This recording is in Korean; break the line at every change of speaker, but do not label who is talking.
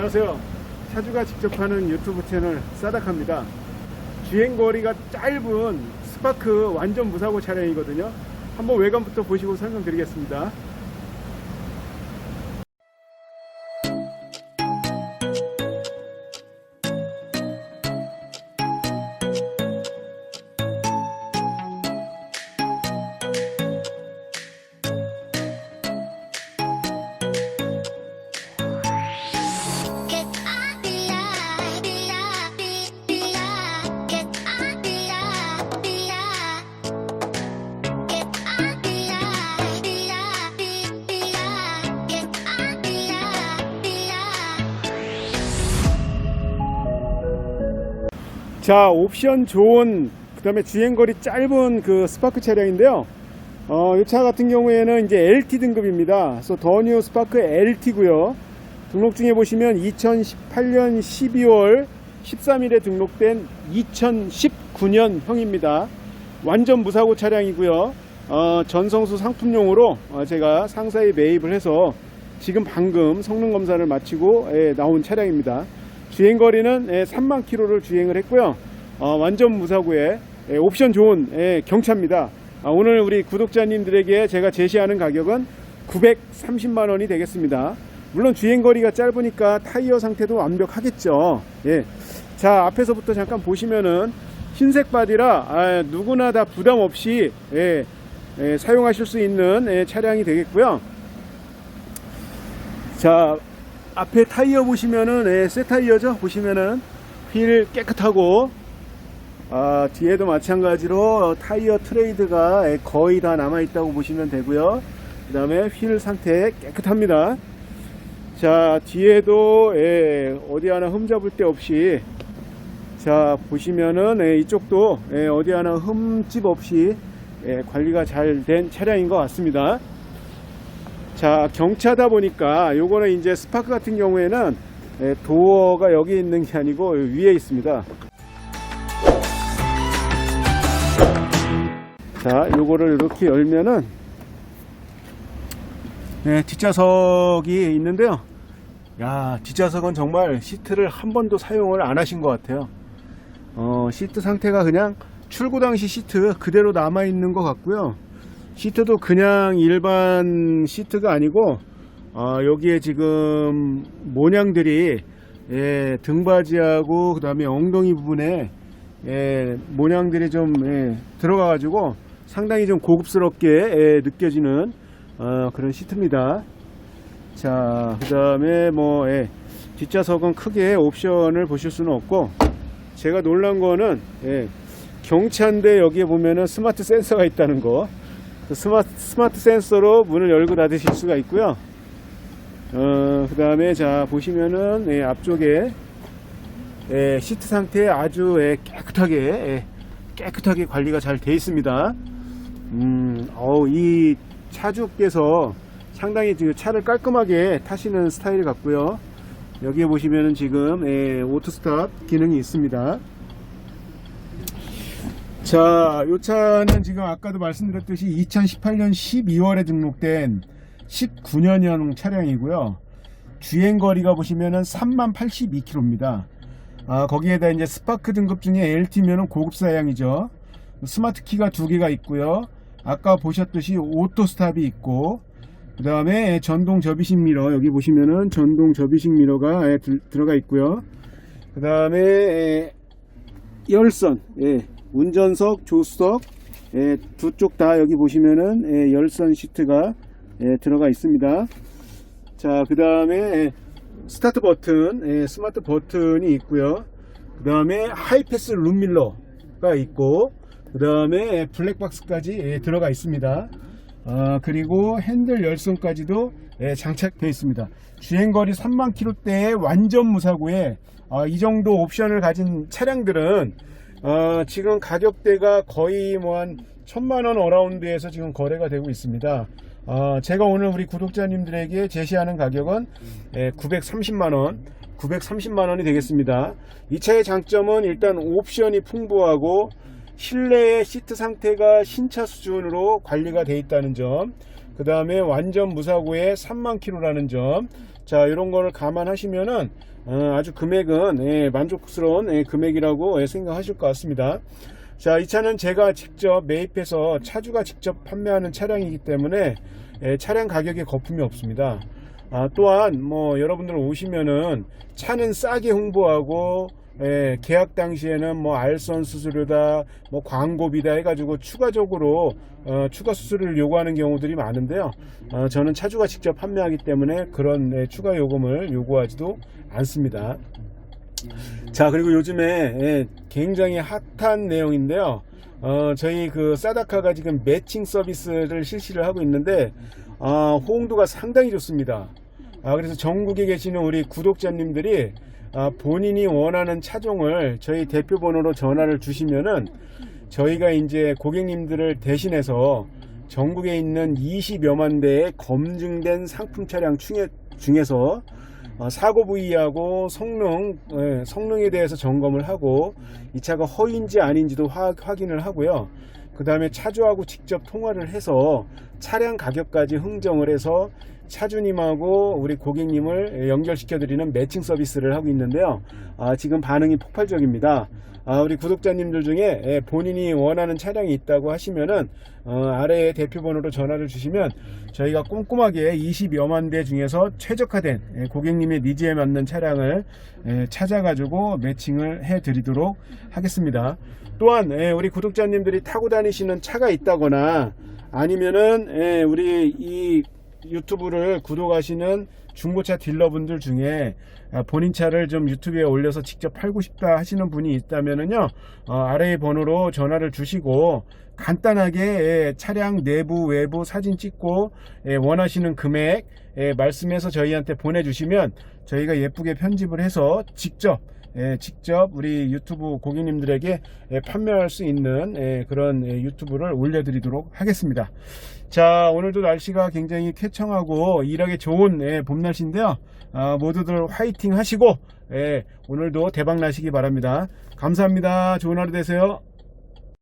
안녕하세요. 차주가 직접 하는 유튜브 채널 싸닥합니다. 주행거리가 짧은 스파크 완전 무사고 차량이거든요. 한번 외관부터 보시고 설명드리겠습니다. 자, 옵션 좋은, 그 다음에 주행거리 짧은 그 스파크 차량인데요. 어, 이 차 같은 경우에는 이제 LT 등급입니다. 그래서 더뉴 스파크 LT고요. 등록증에 보시면 2018년 12월 13일에 등록된 2019년형입니다. 완전 무사고 차량이고요. 어, 전성수 상품용으로 어, 제가 상사에 매입을 해서 지금 방금 성능 검사를 마치고 예, 나온 차량입니다. 주행거리는 예, 3만 킬로를 주행을 했고요. 어, 완전 무사고에 예, 옵션 좋은 예, 경차입니다. 아, 오늘 우리 구독자님들에게 제가 제시하는 가격은 930만 원이 되겠습니다. 물론 주행거리가 짧으니까 타이어 상태도 완벽하겠죠. 예. 자, 앞에서부터 잠깐 보시면은 흰색 바디라 아, 누구나 다 부담 없이 예, 예, 사용하실 수 있는 예, 차량이 되겠고요. 자, 앞에 타이어 보시면은 예, 새 타이어죠. 보시면은 휠 깨끗하고 아, 뒤에도 마찬가지로 타이어 트레이드가 예, 거의 다 남아 있다고 보시면 되고요. 그 다음에 휠 상태 깨끗합니다. 자, 뒤에도 예, 어디 하나 흠 잡을 데 없이 자 보시면은 예, 이쪽도 예, 어디 하나 흠집 없이 예, 관리가 잘 된 차량인 것 같습니다. 자 경차다 보니까 요거는 이제 스파크 같은 경우에는 예, 도어가 여기 있는 게 아니고 위에 있습니다. 자 요거를 이렇게 열면은 네, 뒷좌석이 있는데요. 야 뒷좌석은 정말 시트를 한 번도 사용을 안 하신 것 같아요. 어, 시트 상태가 그냥 출고 당시 시트 그대로 남아 있는 것 같고요. 시트도 그냥 일반 시트가 아니고 어, 여기에 지금 모양들이 예, 등받이하고 그 다음에 엉덩이 부분에 예, 모양들이 좀 예, 들어가 가지고 상당히 좀 고급스럽게 예, 느껴지는 어, 그런 시트입니다. 자, 그 다음에 뭐 예, 뒷좌석은 크게 옵션을 보실 수는 없고 제가 놀란 거는 예, 경차인데 여기에 보면은 스마트 센서가 있다는 거. 그 스마트, 스마트 센서로 문을 열고 닫으실 수가 있고요. 어, 그 다음에 자 보시면은 예, 앞쪽에 예, 시트 상태 아주 예, 깨끗하게 예, 깨끗하게 관리가 잘돼 있습니다. 음, 어우, 이 차주께서 상당히 지금 차를 깔끔하게 타시는 스타일 같고요. 여기에 보시면은 지금 예, 오토스탑 기능이 있습니다. 자, 이 차는 지금 아까도 말씀드렸듯이 2018년 12월에 등록된 19년형 차량이고요. 주행 거리가 보시면은 3만 82km입니다. 아, 거기에다 이제 스파크 등급 중에 LT면은 고급 사양이죠. 스마트 키가 두 개가 있고요. 아까 보셨듯이 오토 스탑이 있고 그 다음에 전동 접이식 미러 여기 보시면은 전동 접이식 미러가 들어가 있고요. 그 다음에 열선 예, 운전석 조수석 예, 두 쪽 다 여기 보시면은 예, 열선 시트가 예, 들어가 있습니다. 자, 그 다음에 스타트 버튼, 예, 스마트 버튼이 있고요. 그 다음에 하이패스 룸밀러가 있고, 그 다음에 블랙박스까지 예, 들어가 있습니다. 아, 그리고 핸들 열선까지도 예, 장착되어 있습니다. 주행거리 3만 킬로대의 완전 무사고에 아, 이 정도 옵션을 가진 차량들은 어, 지금 가격대가 거의 뭐 한 천만 원 어라운드에서 지금 거래가 되고 있습니다. 어, 제가 오늘 우리 구독자님들에게 제시하는 가격은 예, 930만 원, 930만 원이 되겠습니다. 이 차의 장점은 일단 옵션이 풍부하고 실내의 시트 상태가 신차 수준으로 관리가 되어 있다는 점, 그 다음에 완전 무사고에 3만 킬로라는 점, 자 이런 거를 감안하시면은 어, 아주 금액은 예, 만족스러운 예, 금액이라고 예, 생각하실 것 같습니다. 자, 이 차는 제가 직접 매입해서 차주가 직접 판매하는 차량이기 때문에 예, 차량 가격에 거품이 없습니다. 아, 또한 뭐 여러분들 오시면은 차는 싸게 홍보하고 예, 계약 당시에는 뭐 알선 수수료다, 뭐 광고비다 해가지고 추가적으로 어, 추가 수수료를 요구하는 경우들이 많은데요. 어, 저는 차주가 직접 판매하기 때문에 그런 예, 추가 요금을 요구하지도 않습니다. 자 그리고 요즘에 예, 굉장히 핫한 내용인데요. 어, 저희 그 사다카가 지금 매칭 서비스를 실시를 하고 있는데 아, 호응도가 상당히 좋습니다. 아, 그래서 전국에 계시는 우리 구독자님들이 아, 본인이 원하는 차종을 저희 대표 번호로 전화를 주시면은 저희가 이제 고객님들을 대신해서 전국에 있는 20여만 대의 검증된 상품 차량 중에, 중에서 어, 사고 부위하고 성능, 예, 성능에 대해서 점검을 하고 이 차가 허위인지 아닌지도 화- 확인을 하고요. 그 다음에 차주하고 직접 통화를 해서 차량 가격까지 흥정을 해서 차주님하고 우리 고객님을 연결시켜 드리는 매칭 서비스를 하고 있는데요. 아, 지금 반응이 폭발적입니다. 아, 우리 구독자님들 중에 예, 본인이 원하는 차량이 있다고 하시면은 어, 아래에 대표 번호로 전화를 주시면 저희가 꼼꼼하게 20여만 대 중에서 최적화된 예, 고객님의 니즈에 맞는 차량을 예, 찾아가지고 매칭을 해 드리도록 하겠습니다. 또한 예, 우리 구독자님들이 타고 다니시는 차가 있다거나 아니면은 예, 우리 이 유튜브를 구독하시는 중고차 딜러분들 중에 아, 본인 차를 좀 유튜브에 올려서 직접 팔고 싶다 하시는 분이 있다면은요 어, 아래의 번호로 전화를 주시고 간단하게 예, 차량 내부 외부 사진 찍고 예, 원하시는 금액 예, 말씀해서 저희한테 보내주시면 저희가 예쁘게 편집을 해서 직접 예, 직접 우리 유튜브 고객님들에게 예, 판매할 수 있는 예, 그런 예, 유튜브를 올려드리도록 하겠습니다. 자, 오늘도 날씨가 굉장히 쾌청하고 일하기 좋은 예, 봄 날씨인데요. 아, 모두들 화이팅 하시고 예, 오늘도 대박 나시기 바랍니다. 감사합니다. 좋은 하루 되세요.